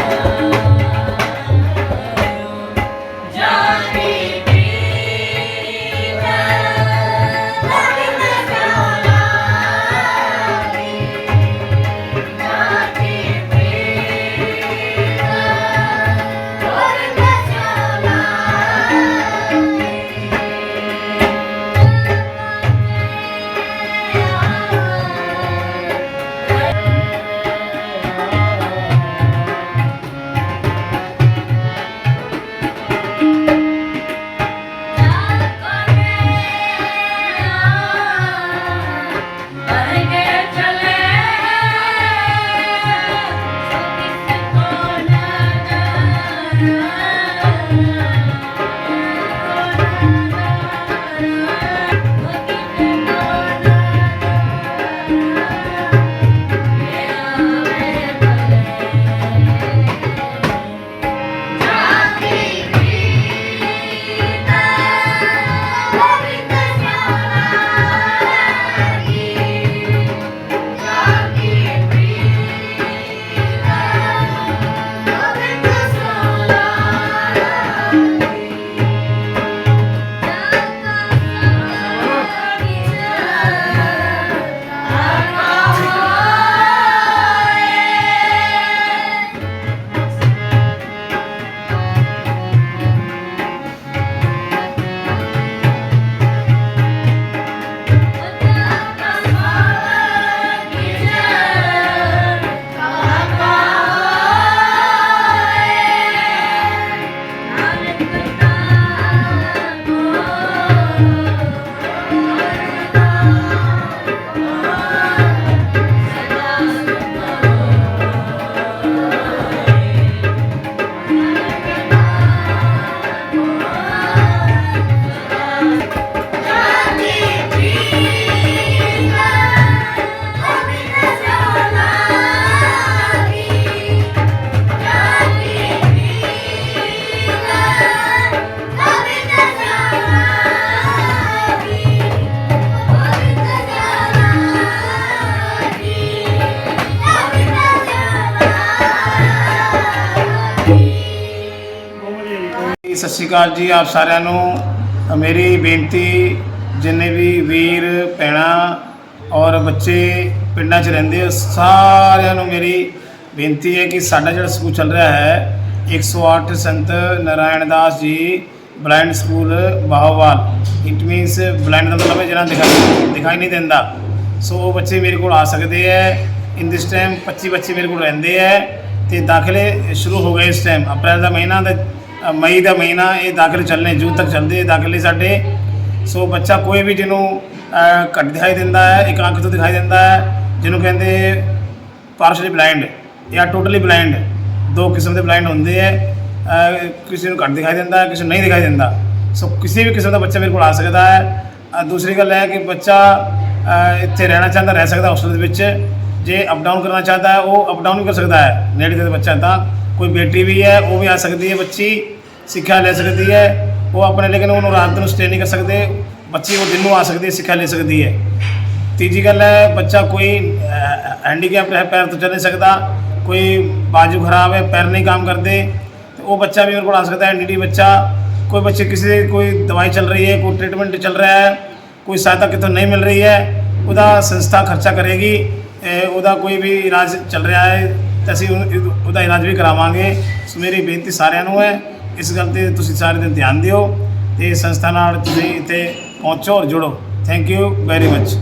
Música ਸਤਿ ਸ਼੍ਰੀ ਅਕਾਲ ਜੀ ਆਪ ਸਾਰਿਆਂ ਨੂੰ। ਮੇਰੀ ਬੇਨਤੀ, ਜਿੰਨੇ ਵੀ ਵੀਰ, ਭੈਣਾਂ ਔਰ ਬੱਚੇ ਪਿੰਡਾਂ 'ਚ ਰਹਿੰਦੇ ਹੋ ਸਾਰਿਆਂ ਨੂੰ ਮੇਰੀ ਬੇਨਤੀ ਹੈ ਕਿ ਸਾਡਾ ਜਿਹੜਾ ਸਕੂਲ ਚੱਲ ਰਿਹਾ ਹੈ 108 Sant Narayan Das ji blind school Bahowal. It means blind ਦਾ ਮਤਲਬ ਹੈ ਜਿਹੜਾ ਦਿਖਾਈ ਦਿਖਾਈ ਨਹੀਂ ਦਿੰਦਾ। ਸੋ ਉਹ ਬੱਚੇ ਮੇਰੇ ਕੋਲ ਆ ਸਕਦੇ ਹੈ। ਇਨ ਦਿਸ ਟਾਈਮ 25 ਬੱਚੇ ਮੇਰੇ ਕੋਲ ਰਹਿੰਦੇ ਹੈ। ਤੇ ਦਾਖਲੇ ਸ਼ੁਰੂ ਹੋ ਗਏ ਇਸ ਟਾਈਮ ਅਪ੍ਰੈਲ ਦਾ ਮਹੀਨਾ ਦਾ ਮਈ ਦਾ ਮਹੀਨਾ ਇਹ ਦਾਖਲੇ ਚੱਲਣੇ, ਜੂਨ ਤੱਕ ਚੱਲਦੇ ਦਾਖਲੇ ਸਾਡੇ। ਸੋ ਬੱਚਾ ਕੋਈ ਵੀ ਜਿਹਨੂੰ ਘੱਟ ਦਿਖਾਈ ਦਿੰਦਾ ਹੈ, ਇੱਕ ਅੱਖ ਤੋਂ ਦਿਖਾਈ ਦਿੰਦਾ ਹੈ, ਜਿਹਨੂੰ ਕਹਿੰਦੇ ਪਾਰਸ਼ਲੀ ਬਲਾਈਂਡ ਜਾਂ ਟੋਟਲੀ ਬਲਾਈਂਡ ਦੋ ਕਿਸਮ ਦੇ ਬਲਾਈਂਡ ਹੁੰਦੇ ਹੈ। ਕਿਸੇ ਨੂੰ ਘੱਟ ਦਿਖਾਈ ਦਿੰਦਾ ਹੈ ਕਿਸੇ ਨੂੰ ਨਹੀਂ ਦਿਖਾਈ ਦਿੰਦਾ। ਸੋ ਕਿਸੇ ਵੀ ਕਿਸਮ ਦਾ ਬੱਚਾ ਮੇਰੇ ਕੋਲ ਆ ਸਕਦਾ ਹੈ। ਦੂਸਰੀ ਗੱਲ ਹੈ ਕਿ ਬੱਚਾ ਇੱਥੇ ਰਹਿਣਾ ਚਾਹੁੰਦਾ, ਰਹਿ ਸਕਦਾ ਹੋਸਟਲ ਦੇ ਵਿੱਚ। ਜੇ ਅਪ ਡਾਊਨ ਕਰਨਾ ਚਾਹਤਾ ਹੈ, ਉਹ ਅਪ ਡਾਊਨ ਵੀ ਕਰ ਸਕਦਾ ਹੈ, ਨੇੜੇ ਦੇ ਬੱਚਾ ਤਾਂ। ਕੋਈ ਬੇਟੀ ਵੀ ਹੈ, ਉਹ ਵੀ ਆ ਸਕਦੀ ਹੈ ਬੱਚੀ, ਸਿੱਖਿਆ ਲੈ ਸਕਦੀ ਹੈ, ਉਹ ਆਪਣੇ ਲੇਕਿਨ ਉਹਨੂੰ ਰਾਤ ਨੂੰ ਸਟੇ ਨਹੀਂ ਕਰ ਸਕਦੇ, ਬੱਚੀ ਉਹ ਦਿਨ ਨੂੰ ਆ ਸਕਦੀ ਹੈ, ਸਿੱਖਿਆ ਲੈ ਸਕਦੀ ਹੈ। ਤੀਜੀ ਗੱਲ ਹੈ, ਬੱਚਾ ਕੋਈ ਹੈਂਡੀਕੈਪ ਹੈ, ਪੈਰ ਤੋਂ ਚੱਲ ਨਹੀਂ ਸਕਦਾ, ਕੋਈ ਬਾਜੂ ਖਰਾਬ ਹੈ, ਪੈਰ ਨਹੀਂ ਕੰਮ ਕਰਦੇ, ਤੇ ਉਹ ਬੱਚਾ ਵੀ ਮੇਰੇ ਕੋਲ ਆ ਸਕਦਾ ਹੈ ਨੀਡੀ ਬੱਚਾ। ਕੋਈ ਬੱਚੇ ਕਿਸੇ ਕੋਈ ਦਵਾਈ ਚੱਲ ਰਹੀ ਹੈ, ਕੋਈ ਟ੍ਰੀਟਮੈਂਟ ਚੱਲ ਰਿਹਾ ਹੈ, ਕੋਈ ਸਹਾਇਤਾ ਕਿਤੋਂ ਨਹੀਂ ਮਿਲ ਰਹੀ ਹੈ, ਉਹਦਾ ਸੰਸਥਾ ਖਰਚਾ ਕਰੇਗੀ ਇਹ ਉਹਦਾ ਕੋਈ ਵੀ ਇਲਾਜ ਚੱਲ ਰਿਹਾ ਹੈ ਤਾਂ ਅਸੀਂ ਉਹਨੂੰ- ਉਹਦਾ ਇਲਾਜ ਵੀ ਕਰਾਵਾਂਗੇ। ਸੋ ਮੇਰੀ ਬੇਨਤੀ ਸਾਰਿਆਂ ਨੂੰ ਹੈ, ਇਸ ਗੱਲ ਤੇ ਤੁਸੀਂ ਸਾਰੇ ਦਿਨ ਧਿਆਨ ਦਿਓ ਤੇ ਸੰਸਥਾ ਨਾਲ ਤੁਸੀਂ ਇੱਥੇ ਪਹੁੰਚੋ ਔਰ ਜੁੜੋ। Thank you very much